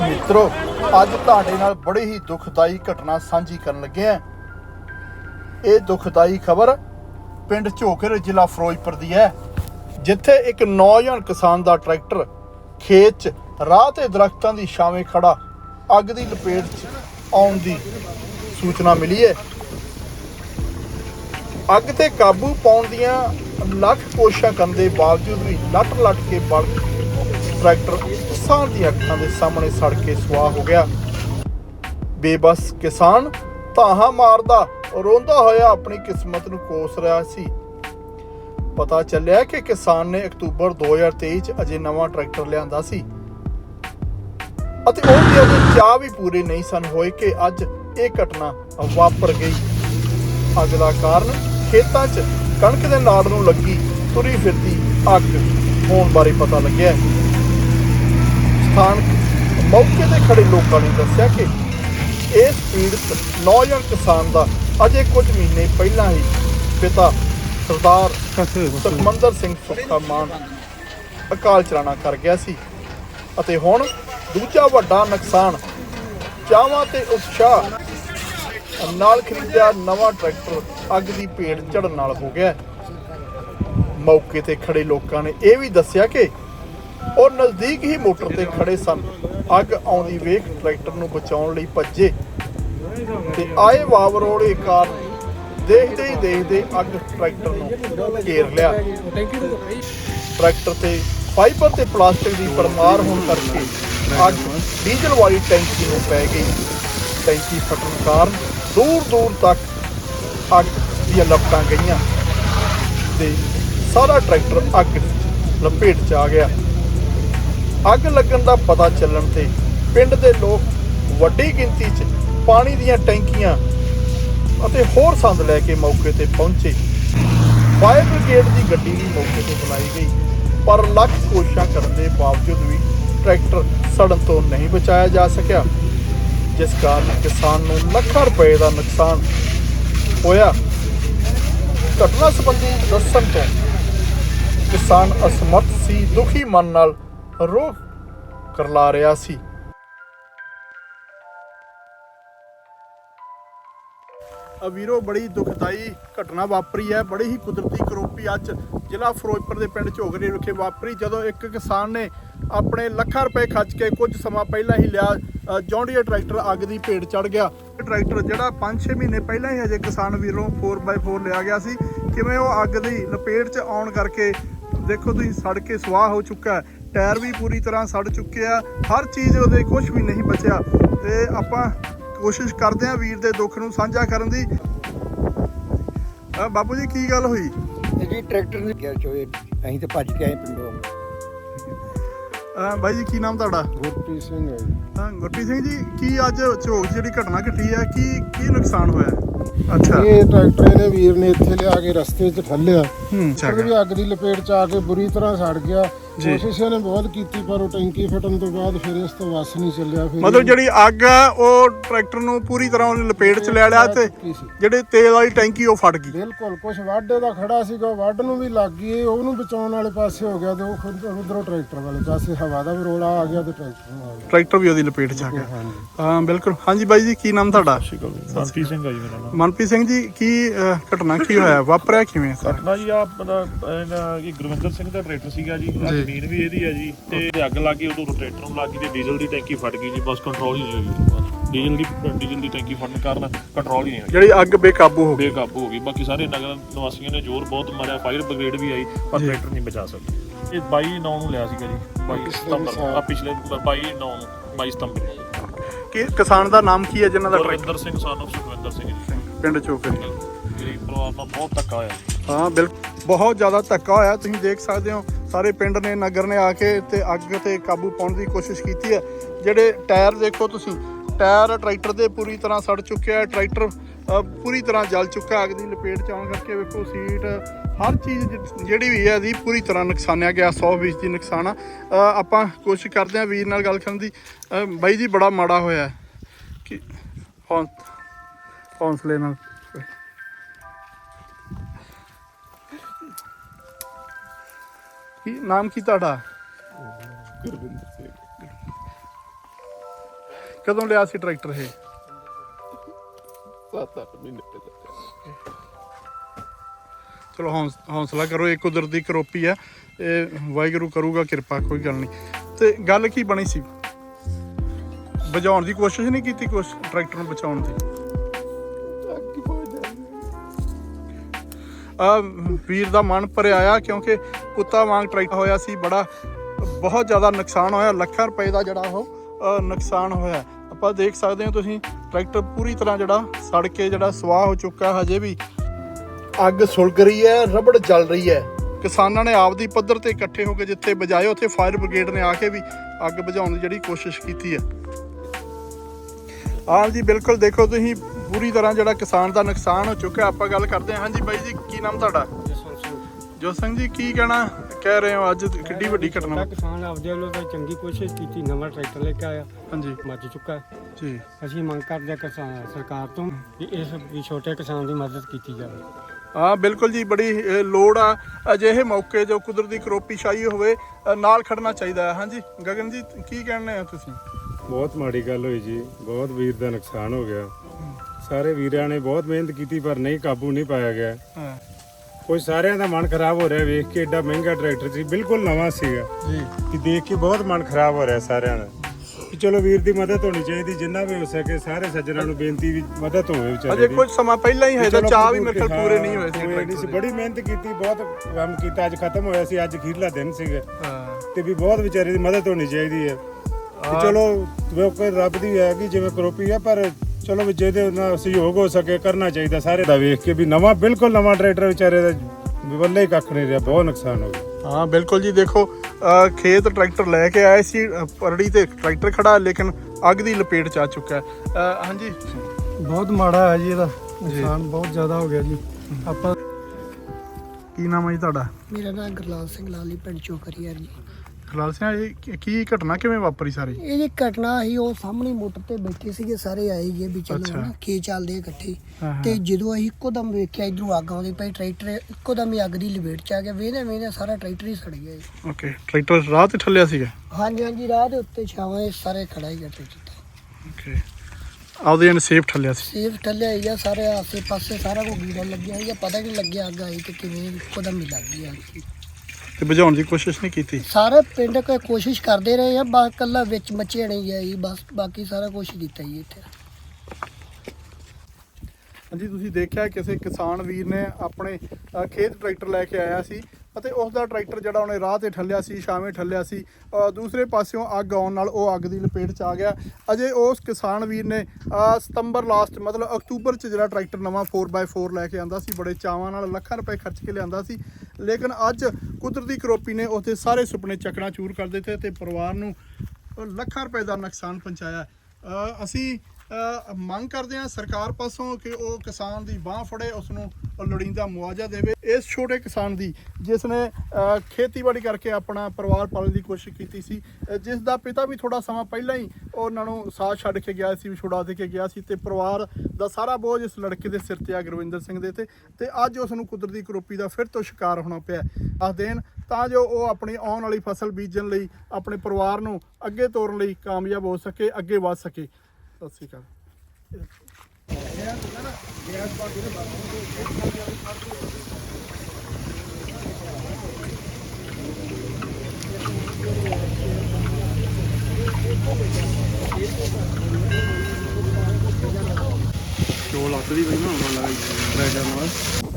ਮਿੱਤਰੋ, ਅੱਜ ਤੁਹਾਡੇ ਨਾਲ ਬੜੀ ਹੀ ਦੁਖਦਾਈ ਘਟਨਾ ਸਾਂਝੀ ਕਰਨ ਲੱਗੇ ਹਾਂ। ਇਹ ਦੁਖਦਾਈ ਖਬਰ ਪਿੰਡ ਝੋਕਰ ਜ਼ਿਲ੍ਹਾ ਫਿਰੋਜ਼ਪੁਰ ਦੀ ਹੈ, ਜਿੱਥੇ ਇੱਕ ਨੌਜਵਾਨ ਕਿਸਾਨ ਦਾ ਟਰੈਕਟਰ ਖੇਤ 'ਚ ਰਾਹ ਤੇ ਦਰਖਤਾਂ ਦੀ ਛਾਵੇਂ ਖੜਾ ਅੱਗ ਦੀ ਲਪੇਟ 'ਚ ਆਉਣ ਦੀ ਸੂਚਨਾ ਮਿਲੀ ਹੈ। ਅੱਗ ਤੇ ਕਾਬੂ ਪਾਉਣ ਦੀਆਂ ਲੱਖ ਕੋਸ਼ਿਸ਼ਾਂ ਕਰਨ ਦੇ ਬਾਵਜੂਦ ਵੀ ਲੱਟ ਲੱਟ ਕੇ ਬਲ ਟਰੈਕਟਰ ਕਿਸਾਨ ਦੀ ਅੱਖਾਂ ਦੇ ਸਾਹਮਣੇ ਸੜ ਕੇ ਸੁਆਹ ਹੋ ਗਿਆ। ਬੇਬਸ ਕਿਸਾਨ ਧਾਹਾਂ ਮਾਰਦਾ, ਰੋਂਦਾ ਹੋਇਆ ਆਪਣੀ ਕਿਸਮਤ ਨੂੰ ਕੋਸ ਰਿਹਾ ਸੀ। ਪਤਾ ਚੱਲਿਆ ਕਿ ਕਿਸਾਨ ਨੇ ਅਕਤੂਬਰ 2023 ਚ ਅਜੇ ਨਵਾਂ ਟਰੈਕਟਰ ਲਿਆਂਦਾ ਸੀ। ਅਤੇ ਉਹ ਵੀ ਉਹਦੇ ਚਾਹ ਵੀ ਪੂਰੇ ਨਹੀਂ ਸਨ ਹੋਏ ਕਿ ਅੱਜ ਇਹ ਘਟਨਾ ਵਾਪਰ ਗਈ। ਅਗਲਾ ਕਾਰਨ ਖੇਤਾਂ 'ਚ ਕਣਕ ਦੇ ਨਾੜ ਨੂੰ ਲੱਗੀ ਤੁਰੀ ਫਿਰਦੀ ਅੱਗ, ਹੋਣ ਬਾਰੇ ਪਤਾ ਲੱਗਿਆ। ਹੈ। ਮੌਕੇ ਤੇ ਖੜੇ ਲੋਕਾਂ ਨੇ ਦੱਸਿਆ ਕਿ ਇਸ ਪੀੜਤ ਨੌਜਵਾਨ ਕਿਸਾਨ ਦਾ ਅਜੇ ਕੁਝ ਮਹੀਨੇ ਪਹਿਲਾਂ ਹੀ ਪਿਤਾ ਸਰਦਾਰ ਸੁਖਮੰਦਰ ਸਿੰਘ ਸੁੱਖਾ ਮਾਨ ਅਕਾਲ ਚਲਾਣਾ ਕਰ ਗਿਆ ਸੀ ਅਤੇ ਹੁਣ ਦੂਜਾ ਵੱਡਾ ਨੁਕਸਾਨ ਚਾਵਾਂ ਤੇ ਉਤਸ਼ਾਹ ਨਾਲ ਖਰੀਦਿਆ ਨਵਾਂ ਟਰੈਕਟਰ ਅੱਗ ਦੀ ਭੇਟ ਚੜਨ ਨਾਲ ਹੋ ਗਿਆ ਮੌਕੇ ਤੇ ਖੜੇ ਲੋਕਾਂ ਨੇ ਇਹ ਵੀ ਦੱਸਿਆ ਕਿ ਉਹ ਨਜ਼ਦੀਕ ਹੀ ਮੋਟਰ ਤੇ ਖੜੇ ਸਨ। ਅੱਗ ਆਉਂਦੀ ਵੇਖ ਟਰੈਕਟਰ ਨੂੰ ਬਚਾਉਣ ਲਈ ਭੱਜੇ ਤੇ ਆਏ ਵਾਵਰੋੜੇ ਕਾਰਨ ਦੇਖਦੇ ਹੀ ਦੇਖਦੇ ਅੱਗ ਟਰੈਕਟਰ ਨੂੰ ਘੇਰ ਲਿਆ। ਟਰੈਕਟਰ ਤੇ ਫਾਈਬਰ ਤੇ ਪਲਾਸਟਿਕ ਦੀ ਪਰਮਾਰ ਹੋਣ ਕਰਕੇ ਅੱਗ ਡੀਜ਼ਲ ਵਾਲੀ ਟੈਂਕੀ ਨੂੰ ਪੈ ਗਈ। ਟੈਂਕੀ ਫਟਣ ਕਾਰਨ ਦੂਰ ਦੂਰ ਤੱਕ ਅੱਗ ਦੀਆਂ ਲਪਟਾਂ ਗਈਆਂ ਤੇ ਸਾਰਾ ਟਰੈਕਟਰ ਅੱਗ ਲਪੇਟ 'ਚ ਆ ਗਿਆ। ਅੱਗ ਲੱਗਣ ਦਾ ਪਤਾ ਚੱਲਣ ਤੇ ਪਿੰਡ ਦੇ ਲੋਕ ਵੱਡੀ ਗਿਣਤੀ 'ਚ ਪਾਣੀ ਦੀਆਂ ਟੈਂਕੀਆਂ ਅਤੇ ਹੋਰ ਸੰਦ ਲੈ ਕੇ ਮੌਕੇ ਤੇ ਪਹੁੰਚੇ। ਫਾਇਰ ਬ੍ਰਿਗੇਡ ਦੀ ਗੱਡੀ ਵੀ ਮੌਕੇ ਤੇ ਬੁਲਾਈ ਗਈ, ਪਰ ਲੱਖ ਕੋਸ਼ਿਸ਼ਾਂ ਕਰਨ ਦੇ ਬਾਵਜੂਦ ਵੀ ਟਰੈਕਟਰ ਸੜਨ ਤੋਂ ਨਹੀਂ ਬਚਾਇਆ ਜਾ ਸਕਿਆ, ਜਿਸ ਕਾਰਨ ਕਿਸਾਨ ਨੂੰ ਲੱਖਾਂ ਰੁਪਏ ਦਾ ਨੁਕਸਾਨ ਹੋਇਆ। ਘਟਨਾ ਸੰਬੰਧੀ ਦੱਸਣ ਤੋਂ ਕਿਸਾਨ ਅਸਮਰਥ ਸੀ, ਦੁਖੀ ਮਨ ਨਾਲ ਰੋਹ ਕਰਲਾ ਰਿਹਾ ਸੀ। ਵੀਰੋ, ਬੜੀ ਦੁਖਦਾਈ ਘਟਨਾ ਵਾਪਰੀ ਹੈ। ਬੜੀ ਹੀ ਕੁਦਰਤੀ ਕਰੋਪੀ ਅੱਜ ਜ਼ਿਲ੍ਹਾ ਫਿਰੋਜ਼ਪੁਰ ਦੇ ਪਿੰਡ ਝੋਗਰੇ ਵਿਖੇ ਵਾਪਰੀ। ਜਦੋਂ ਇੱਕ ਕਿਸਾਨ ਨੇ ਆਪਣੇ ਲੱਖਾਂ ਰੁਪਏ ਖਰਚ ਕੇ ਕੁਝ ਸਮਾਂ ਪਹਿਲਾਂ ਹੀ ਲਿਆ ਜੌਂਡੀਆ ਟਰੈਕਟਰ ਅੱਗ ਦੀ ਭੇਟ ਚੜ ਗਿਆ। ਇਹ ਟਰੈਕਟਰ ਜਿਹੜਾ 5-6 ਮਹੀਨੇ ਪਹਿਲਾਂ ਹੀ ਹਜੇ ਕਿਸਾਨ ਵੀਰੋਂ 4x4 ਲਿਆ ਗਿਆ ਸੀ। ਕਿਵੇਂ ਉਹ ਅੱਗ ਦੀ ਲਪੇਟ 'ਚ ਆਉਣ ਕਰਕੇ ਦੇਖੋ ਤੁਸੀਂ, ਸੜ ਕੇ ਸਵਾਹ ਹੋ ਚੁੱਕਾ ਹੈ। ਟਾਇਰ ਵੀ ਪੂਰੀ ਤਰ੍ਹਾਂ ਸੜ ਚੁੱਕੇ ਆ। ਹਰ ਚੀਜ਼ ਉਹਦੇ ਕੁਝ ਵੀ ਨਹੀਂ ਬਚਿਆ। ਤੇ ਆਪਾਂ ਕੋਸ਼ਿਸ਼ ਕਰਦੇ ਆ ਵੀਰ ਦੇ ਦੁੱਖ ਨੂੰ ਸਾਂਝਾ ਕਰਨ ਦੀ। ਬਾਪੂ ਜੀ ਕੀ ਗੱਲ ਹੋਈ? ਜੀ ਟਰੈਕਟਰ ਨੇ ਗਿਆ ਚੋਏ ਅਸੀਂ ਤੇ ਭੱਜ ਕੇ ਆਏ ਪਿੰਡੋਂ। ਅ, ਬਾਈ ਜੀ ਕੀ ਨਾਮ ਤੁਹਾਡਾ? ਗੁਰਪ੍ਰੀਤ ਸਿੰਘ ਹੈ ਜੀ। ਹਾਂ ਗੁਰਪ੍ਰੀਤ ਸਿੰਘ ਜੀ ਕੀ ਅੱਜ ਝੋਕ ਜਿਹੜੀ ਘਟਨਾ ਘਟੀ ਹੈ ਕੀ ਕੀ ਨੁਕਸਾਨ ਹੋਇਆ? ਅੱਛਾ। ਇਹ ਟਰੈਕਟਰ ਇਹਨੇ ਵੀਰ ਨੇ ਇੱਥੇ ਲਿਆ ਕੇ ਰਸਤੇ 'ਚ ਠੱਲਿਆ। ਹੂੰ ਉਹ ਵੀ ਅੱਗ ਦੀ ਲਪੇਟ 'ਚ ਆ ਕੇ ਬੁਰੀ ਤਰ੍ਹਾਂ ਸੜ ਗਿਆ। ਕੋਸ਼ਿਸ਼ ਇਹਨੇ ਬਹੁਤ ਕੀਤੀ ਪਰ ਉਹ ਟੈਂਕੀ ਫਟਣ ਤੋਂ ਬਾਅਦ ਫਿਰ ਇਸ ਤੋਂ ਵਸ ਨਹੀਂ ਚੱਲਿਆ ਫਿਰ ਮਤਲਬ ਜਿਹੜੀ ਅੱਗ ਆ ਉਹ ਟਰੈਕਟਰ ਨੂੰ ਪੂਰੀ ਤਰ੍ਹਾਂ ਉਹਨੇ ਲਪੇਟ 'ਚ ਲੈ ਲਿਆ ਤੇ। ਜਿਹੜੇ ਤੇਲ ਵਾਲੀ ਟੈਂਕੀ ਉਹ ਫਟ ਗਈ। ਬਿਲਕੁਲ ਕੁਝ ਵਾਢੇ ਦਾ ਖੜਾ ਸੀਗਾ ਵੱਢ ਨੂੰ ਵੀ ਲੱਗ ਗਈ ਉਹਨੂੰ ਬਚਾਉਣ ਵਾਲੇ ਪਾਸੇ ਹੋ ਗਿਆ ਤੇ ਉਹ ਖੁਦ ਉਧਰੋਂ ਟਰੈਕਟਰ ਵਾਲੇ ਪਾਸੇ ਹਵਾ ਦਾ ਵੀ ਰੋਲਾ ਆ ਗਿਆ ਤੇ ਟਰੈਕਟਰ ਨੂੰ ਆ ਗਿਆ। ਟਰੈਕਟਰ ਵੀ ਉਹਦੀ ਲਪੇਟ 'ਚ ਆ ਗਿਆ। ਹਾਂ ਬਿਲਕੁਲ। ਹਾਂਜੀ ਬਾਈ ਜੀ ਕੀ ਨਾਮ ਤੁਹਾਡਾ? ਮਨਪ੍ਰੀਤ ਸਿੰਘ ਆ ਜੀ ਮੇਰਾ ਨਾਮ। ਮਨਪ੍ਰੀਤ ਸਿੰਘ ਜੀ ਕੀ ਘਟਨਾ ਕੀ ਹੋਇਆ? ਵਾਪਰਿਆ ਕਿਵੇਂ? ਸਰ ਘਟਨਾ ਜੀ ਆ ਆਪਣਾ ਇਹਨਾਂ ਕੀ ਗੁਰਵਿੰਦਰ ਸਿੰਘ ਦਾ ਟਰੈਕਟਰ ਸੀਗਾ ਜੀ ਆਹ ਜੀ। ਜ਼ਮੀਨ ਵੀ ਇਹਦੀ ਆ ਜੀ ਤੇ ਅੱਗ ਲੱਗ ਗਈ ਉਦੋਂ ਟਰੈਕਟਰ ਨੂੰ ਲੱਗ ਗਈ ਤੇ ਡੀਜ਼ਲ ਦੀ ਟੈਂਕੀ ਫਟ ਗਈ ਜੀ ਬਸ ਕੰਟਰੋਲ ਹੀ ਨਹੀਂ ਹੋਈ ਡੀਜ਼ਲ ਦੀ ਡੀਜ਼ਲ ਦੀ ਟੈਂਕੀ ਫਟਣ ਕਾਰਨ ਕੰਟਰੋਲ ਹੀ ਨਹੀਂ ਹੋਈ। ਜਿਹੜੀ ਅੱਗ ਬੇਕਾਬੂ ਹੋ ਗਈ। ਬੇਕਾਬੂ ਹੋ ਗਈ। ਬਾਕੀ ਸਾਰੇ ਨਗਰ ਨਿਵਾਸੀਆਂ ਨੇ ਜ਼ੋਰ ਬਹੁਤ ਮਾਰਿਆ ਫਾਇਰ ਬ੍ਰਿਗੇਡ ਵੀ ਆਈ ਪਰ ਟਰੈਕਟਰ ਨਹੀਂ ਬਚਾ ਸਕੀ ਇਹ 22 9 ਨੂੰ ਲਿਆ ਸੀਗਾ ਜੀ 22 ਸਤੰਬਰ ਆ ਪਿਛਲੇ 22 9 22 ਸਤੰਬਰ ਕੀ ਕਿਸਾਨ ਦਾ ਨਾਮ ਕੀ ਹੈ ਜਿਨ੍ਹਾਂ ਦਾ ਟਰੈਕਟਰ ਗੁਰਵਿੰਦਰ ਸਿੰਘ ਸਾਨੂੰ ਸੁਖਵਿੰਦਰ ਸਿੰਘ ਜੀ। ਪਿੰਡ ਚੋਕੇ ਗਰੀਬ ਪਰਿਵਾਰ ਨਾਲ ਬਹੁਤ ਧੱਕਾ ਹੋਇਆ। ਜੀ ਹਾਂ, ਬਿਲਕੁਲ। ਬਹੁਤ ਜ਼ਿਆਦਾ ਧੱਕਾ ਹੋਇਆ। ਤੁਸੀਂ ਦੇਖ ਸਕਦੇ ਹੋ, ਸਾਰੇ ਪਿੰਡ ਨੇ, ਨਗਰ ਨੇ ਆ ਕੇ ਤੇ ਅੱਗ ਤੇ ਕਾਬੂ ਪਾਉਣ ਦੀ ਕੋਸ਼ਿਸ਼ ਕੀਤੀ ਹੈ। ਜਿਹੜੇ ਟਾਇਰ ਦੇਖੋ ਤੁਸੀਂ, ਟਾਇਰ ਟਰੈਕਟਰ ਦੇ ਪੂਰੀ ਤਰ੍ਹਾਂ ਸੜ ਚੁੱਕਿਆ ਹੈ ਟਰੈਕਟਰ ਪੂਰੀ ਤਰ੍ਹਾਂ ਜਲ ਚੁੱਕਾ ਅੱਗ ਦੀ ਲਪੇਟ ਚ ਆਉਣ ਕਰਕੇ ਵੇਖੋ, ਸੀਟ, ਹਰ ਚੀਜ਼ ਜਿਹੜੀ ਵੀ ਹੈ, ਇਹਦੀ ਪੂਰੀ ਤਰ੍ਹਾਂ ਨੁਕਸਾਨਿਆ ਗਿਆ। 100% ਦੀ ਨੁਕਸਾਨ ਆ। ਆਪਾਂ ਕੋਸ਼ਿਸ਼ ਕਰਦੇ ਹਾਂ ਵੀਰ ਨਾਲ ਗੱਲ ਕਰਨ ਦੀ। ਬਾਈ ਜੀ, ਬੜਾ ਮਾੜਾ ਹੋਇਆ ਕਿ ਹੌਂ- ਹੌਂਸਲੇ ਨਾਲ। ਕੀ ਨਾਮ ਕੀ ਤੁਹਾਡਾ? ਕਦੋਂ ਲਿਆ ਸੀ ਟਰੈਕਟਰ ਇਹ? 7-8 ਮਹੀਨੇ ਪਹਿਲਾਂ ਚਲੋ ਹੌਂਸ- ਹੌਸਲਾ ਕਰੋ ਇਹ ਕੁਦਰਤੀ ਕਰੋਪੀ ਆ। ਇਹ ਵਾਹਿਗੁਰੂ ਕਰੂਗਾ ਕਿਰਪਾ ਕੋਈ ਗੱਲ ਨਹੀਂ। ਤੇ ਗੱਲ ਕੀ ਬਣੀ ਸੀ? ਬਚਾਉਣ ਦੀ ਕੋਸ਼ਿਸ਼ ਨਹੀਂ ਕੀਤੀ ਕੁਛ ਟਰੈਕਟਰ ਨੂੰ ਬਚਾਉਣ ਦੀ? ਵੀਰ ਦਾ ਮਨ ਭਰਿਆ ਆ ਕਿਉਂਕਿ ਕੁੱਤਾ ਵਾਂਗ ਟਰੈਕਟਰ ਹੋਇਆ ਸੀ ਬੜਾ ਬਹੁਤ ਜ਼ਿਆਦਾ ਨੁਕਸਾਨ ਹੋਇਆ ਲੱਖਾਂ ਰੁਪਏ ਦਾ ਜਿਹੜਾ ਉਹ ਨੁਕਸਾਨ ਹੋਇਆ। ਆਪਾਂ ਦੇਖ ਸਕਦੇ ਹੋ ਤੁਸੀਂ ਟਰੈਕਟਰ ਪੂਰੀ ਤਰ੍ਹਾਂ ਜਿਹੜਾ ਸੜ ਕੇ ਜਿਹੜਾ ਸਵਾਹ ਹੋ ਚੁੱਕਾ ਹਜੇ ਵੀ। ਅੱਗ ਸੁਲਗ ਰਹੀ ਹੈ ਰਬੜ ਜਲ ਰਹੀ ਹੈ। ਕਿਸਾਨਾਂ ਨੇ ਆਪਦੀ ਪੱਧਰ ਤੇ ਇਕੱਠੇ ਹੋ ਕੇ ਜਿੱਥੇ ਬਜਾਏ ਉੱਥੇ ਫਾਇਰ ਬ੍ਰਿਗੇਡ ਨੇ ਆ ਕੇ ਵੀ ਅੱਗ ਬੁਝਾਉਣ ਦੀ ਜਿਹੜੀ ਕੋਸ਼ਿਸ਼ ਕੀਤੀ ਹੈ। ਹਾਂ ਜੀ ਬਿਲਕੁਲ ਦੇਖੋ ਤੁਸੀਂ ਪੂਰੀ ਤਰ੍ਹਾਂ ਜਿਹੜਾ ਕਿਸਾਨ ਦਾ ਨੁਕਸਾਨ ਹੋ ਚੁੱਕਾ ਆਪਾਂ ਗੱਲ ਕਰਦੇ ਹਾਂ। ਹਾਂਜੀ ਬਾਈ ਜੀ ਕੀ ਨਾਮ ਤੁਹਾਡਾ? ਜੋ ਸਿੰਘ। ਜੀ ਕੀ ਕਹਿਣਾ? ਕਹਿ ਰਹੇ ਹੋ ਅੱਜ ਕਿੱਡੀ ਵੱਡੀ ਘਟਨਾ। ਕਿਸਾਨ ਆਪਦੇ ਵੱਲੋਂ ਤਾਂ ਚੰਗੀ ਕੋਸ਼ਿਸ਼ ਕੀਤੀ ਨਵਾਂ ਟਰੈਕਟਰ ਲੈ ਕੇ ਆਇਆ। ਹਾਂਜੀ। ਮੱਚ ਚੁੱਕਾ ਹੈ। ਜੀ। ਅਸੀਂ ਮੰਗ ਕਰਦੇ ਹਾਂ ਕਿਸਾਨ ਸਰਕਾਰ ਤੋਂ ਕਿ ਇਸ ਵੀ ਛੋਟੇ ਕਿਸਾਨ ਦੀ ਮਦਦ ਕੀਤੀ ਜਾਵੇ। ਹਾਂ ਬਿਲਕੁਲ ਜੀ ਬੜੀ ਲੋੜ ਆ। ਅਜਿਹੇ ਮੌਕੇ ਜੋ ਕੁਦਰਤੀ ਕਰੋਪੀ ਛਾਈ ਹੋਵੇ ਨਾਲ ਖੜਨਾ ਚਾਹੀਦਾ ਹੈ। ਹਾਂਜੀ ਗਗਨ ਜੀ ਕੀ ਕਹਿਣੇ ਆ ਤੁਸੀਂ? ਬਹੁਤ ਮਾੜੀ ਗੱਲ ਹੋਈ ਜੀ। ਬਹੁਤ ਵੀਰ ਦਾ ਨੁਕਸਾਨ ਹੋ ਗਿਆ। ਸਾਰੇ ਵੀਰਾਂ ਨੇ ਬਹੁਤ ਮਿਹਨਤ ਕੀਤੀ ਪਰ ਨਹੀਂ ਕਾਬੂ ਨਹੀਂ ਪਾਇਆ ਗਿਆ। ਹਾਂ। ਕੁਝ ਸਾਰਿਆਂ ਦਾ ਮਨ ਖਰਾਬ ਹੋ ਰਿਹਾ ਵੇਖ ਕੇ ਏਡਾ ਮਹਿੰਗਾ ਟਰੈਕਟਰ ਸੀ ਬਿਲਕੁਲ ਨਵਾਂ ਸੀਗਾ। ਜੀ। ਕਿ ਦੇਖ ਕੇ ਬਹੁਤ ਮਨ ਖਰਾਬ ਹੋ ਰਿਹਾ ਸਾਰਿਆਂ ਦਾ। ਕਿ ਚਲੋ ਵੀਰ ਦੀ ਮਦਦ ਹੋਣੀ ਚਾਹੀਦੀ ਜਿੰਨਾ ਵੀ ਹੋ ਸਕੇ ਸਾਰੇ ਸੱਜਣਾਂ ਨੂੰ ਬੇਨਤੀ ਵੀ ਮਦਦ ਹੋਵੇ ਵਿਚਾਰੇ ਅਜੇ ਦੀ ਕੁਝ ਸਮਾਂ ਪਹਿਲਾਂ ਹੀ ਹੈ ਤਾਂ ਚਾਹ ਵੀ ਮੇਰੇ ਖਿਆਲ ਪੂਰੇ ਨਹੀਂ ਹੋਏ ਸੀ ਟਰੈਕਟਰ ਬੜੀ ਮਿਹਨਤ ਕੀਤੀ ਬਹੁਤ ਕੰਮ ਕੀਤਾ ਅੱਜ ਖਤਮ ਹੋਇਆ ਸੀ ਅੱਜ ਅਖੀਰਲਾ ਦਿਨ ਸੀਗਾ। ਹਾਂ। ਤੇ ਵੀ ਬਹੁਤ ਵਿਚਾਰੇ ਦੀ ਮਦਦ ਹੋਣੀ ਚਾਹੀਦੀ ਹੈ। ਕਿ ਚਲੋ ਵੇਖੋ ਰੱਬ ਦੀ ਹੈ ਕਿ ਜਿਵੇਂ ਕਰੋਪੀ ਹੈ ਪਰ ਚਲੋ ਵੀ ਜਿਹਦੇ ਨਾਲ ਸਹਿਯੋਗ ਹੋ ਸਕੇ ਕਰਨਾ ਚਾਹੀਦਾ ਸਾਰੇ ਦਾ ਵੇਖ ਕੇ ਵੀ ਨਵਾਂ ਬਿਲਕੁਲ ਨਵਾਂ ਟਰੈਕਟਰ ਵਿਚਾਰੇ ਦਾ ਬੱਲੇ ਹੀ ਕੱਖ ਨਹੀਂ ਰਿਹਾ ਬਹੁਤ ਨੁਕਸਾਨ ਹੋ ਗਿਆ। ਹਾਂ ਬਿਲਕੁਲ ਜੀ ਦੇਖੋ ਖੇਤ ਟਰੈਕਟਰ ਲੈ ਕੇ ਆਏ ਸੀ ਪਰੜੀ ਤੇ ਟਰੈਕਟਰ ਖੜਾ ਹੈ, ਲੇਕਿਨ ਅੱਗ ਦੀ ਲਪੇਟ ਚ ਆ ਚੁੱਕਾ ਹੈ। ਅ, ਹਾਂਜੀ? ਬਹੁਤ ਮਾੜਾ ਹੈ ਜੀ ਇਹਦਾ ਨੁਕਸਾਨ ਬਹੁਤ ਜ਼ਿਆਦਾ ਹੋ ਗਿਆ ਜੀ। ਆਪਾਂ ਕੀ ਨਾਮ ਹੈ ਜੀ ਤੁਹਾਡਾ? ਮੇਰਾ ਨਾਮ ਗੁਰਲਾਲ ਸਿੰਘ ਲਾਲੀ ਪਿੰਡ ਚੋਕਰੀਆ ਜੀ। ਖਲਾਲ ਸਿੰਘ ਇਹ ਕੀ- ਕੀ ਘਟਨਾ ਕਿਵੇਂ ਵਾਪਰੀ ਸਾਰੀ? ਇਹ ਜੀ ਘਟਨਾ ਸੀ ਉਹ ਸਾਹਮਣੇ ਮੋਟਰ ਤੇ ਬੈਠੇ ਸੀਗੇ ਸਾਰੇ ਆਏ ਗਏ ਵੀ ਚਲੋ ਅੱਛਾ। ਖੇ ਚੱਲਦੇ ਆ ਇਕੱਠੇ। ਹਾਂ, ਹਾਂ। ਤੇ ਜਦੋਂ ਅਸੀਂ ਇੱਕੋ ਦਮ ਵੇਖਿਆ ਇਧਰੋਂ ਅੱਗ ਆਉਂਦੀ ਪਈ ਟਰੈਕਟਰ ਇੱਕੋ ਦਮ ਹੀ ਅੱਗ ਦੀ ਲਪੇਟ ਚ ਆ ਗਿਆ ਵੇਨੇ ਵੇਨੇ ਸਾਰਾ ਟਰੈਕਟਰ ਹੀ ਸੜ ਗਿਆ ਜੀ। ਓਕੇ ਟਰੈਕਟਰ ਰਾਹ ਤੇ ਠੱਲਿਆ ਸੀਗਾ? ਹਾਂਜੀ ਹਾਂਜੀ ਰਾਹ ਦੇ ਉੱਤੇ ਛਾਵਾਂ ਇਹ ਸਾਰੇ ਖੜਾ ਹੀ ਗਿਆ ਟਰੈਕਟਰ ਓਕੇ ਆਪਦੇ ਜਨ ਸੇਫ ਠੱਲਿਆ ਸੀ? ਸੇਫ ਠੱਲਿਆ ਹੀ ਆ ਸਾਰੇ ਆਸੇ ਪਾਸੇ ਸਾਰਾ ਕੋ ਗੀੜਾ ਲੱਗਿਆ ਜਾਂ ਪਤਾ ਨਹੀਂ ਲੱਗਿਆ ਅੱਗ ਆਈ ਤੇ ਕਿਵੇਂ ਇੱਕੋ ਦਮ ਹੀ ਲੱਗ ਗਈ ਅੱਗ। ਤੇ ਬੁਝਾਉਣ ਦੀ ਕੋਸ਼ਿਸ਼ ਨਹੀਂ ਕੀਤੀ। ਸਾਰੇ ਪਿੰਡ ਕੋਈ ਕੋਸ਼ਿਸ਼ ਕਰਦੇ ਰਹੇ ਆ ਬਾ ਕੱਲਾ ਵਿੱਚ ਮੱਚਿਆ ਨਹੀਂ ਜੀ ਬਸ ਬਾਕੀ ਸਾਰਾ ਕੁਝ ਕੀਤਾ ਜੀ ਇੱਥੇ। ਹਾਂਜੀ ਤੁਸੀਂ ਦੇਖਿਆ ਕਿਸੇ ਕਿਸਾਨ ਵੀਰ ਨੇ ਆਪਣੇ ਅ, ਖੇਤ ਟਰੈਕਟਰ ਲੈ ਕੇ ਆਇਆ ਸੀ। ਅਤੇ ਉਸ ਦਾ ਟਰੈਕਟਰ ਜਿਹੜਾ ਉਹਨੇ ਰਾਹ ਤੇ ਠੱਲਿਆ ਸੀ, ਛਾਵੇਂ ਠੱਲਿਆ ਸੀ ਦੂਸਰੇ ਪਾਸਿਓਂ ਅੱਗ ਆਉਣ ਨਾਲ ਉਹ ਅੱਗ ਦੀ ਲਪੇਟ ਚ ਆ ਗਿਆ। ਅਜੇ ਉਸ ਕਿਸਾਨ ਵੀਰ ਨੇ ਸਤੰਬਰ ਲਾਸਟ ਮਤਲਬ ਅਕਤੂਬਰ ਚ ਜਿਹੜਾ ਟਰੈਕਟਰ ਨਵਾਂ 4x4 ਲੈ ਕੇ ਆਂਦਾ ਸੀ, ਬੜੇ ਚਾਵਾਂ ਨਾਲ ਲੱਖਾਂ ਰੁਪਏ ਖਰਚ ਕੇ ਲਿਆਂਦਾ ਸੀ। ਲੇਕਿਨ ਅੱਜ ਕੁਦਰਤੀ ਕਰੋਪੀ ਨੇ ਉਸਦੇ ਸਾਰੇ ਸੁਪਨੇ ਚੱਕਣਾ ਚੂਰ ਕਰ ਦਿੱਤੇ ਤੇ ਪਰਿਵਾਰ ਨੂੰ ਲੱਖਾਂ ਰੁਪਏ ਦਾ ਨੁਕਸਾਨ ਪਹੁੰਚਾਇਆ। ਅਸੀਂ ਮੰਗ ਕਰਦੇ ਹਾਂ ਸਰਕਾਰ ਪਾਸੋਂ ਕਿ ਉਹ ਕਿਸਾਨ ਦੀ ਬਾਹ ਫੜੇ ਉਸ ਨੂੰ ਲੋੜੀਂਦਾ ਮੁਆਵਜ਼ਾ ਦੇਵੇ। ਇਸ ਛੋਟੇ ਕਿਸਾਨ ਦੀ, ਜਿਸ ਨੇ ਖੇਤੀਬਾੜੀ ਕਰਕੇ ਆਪਣਾ ਪਰਿਵਾਰ ਪਾਲਣ ਦੀ ਕੋਸ਼ਿਸ਼ ਕੀਤੀ ਸੀ ਜਿਸ ਦਾ ਪਿਤਾ ਵੀ ਥੋੜਾ ਸਮਾਂ ਪਹਿਲਾਂ ਹੀ ਉਹਨਾਂ ਨੂੰ ਸਾਥ ਛੱਡ ਕੇ ਗਿਆ ਸੀ ਛੁਡਾ ਦੇ ਕੇ ਗਿਆ ਸੀ ਤੇ ਪਰਿਵਾਰ ਦਾ ਸਾਰਾ ਬੋਝ ਇਸ ਲੜਕੇ ਦੇ ਸਿਰ ਤੇ ਆ, ਗੁਰਵਿੰਦਰ ਸਿੰਘ ਦੇ ਤੇ। ਤੇ ਅੱਜ ਉਸ ਨੂੰ ਕੁਦਰਤੀ ਕਰੋਪੀ ਦਾ ਫਿਰ ਤੋਂ ਸ਼ਿਕਾਰ ਹੋਣਾ ਪਿਆ। ਆ ਦੇਣ ਤਾਂ ਜੋ ਉਹ ਆਪਣੀ ਆਉਣ ਵਾਲੀ ਫਸਲ ਬੀਜਣ ਲਈ, ਆਪਣੇ ਪਰਿਵਾਰ ਨੂੰ ਅੱਗੇ ਤੋਰਨ ਲਈ ਕਾਮਯਾਬ ਹੋ ਸਕੇ, ਅੱਗੇ ਵਧ ਸਕੇ। ਸਤਿ ਸ਼੍ਰੀ ਅਕਾਲ। ਚੋਲ ਅੱਤ ਦੀ ਬਈ ਨਾ ਹੋਣ ਲੱਗਾ ਟਰੈਕਟਰ ਨਾਲ।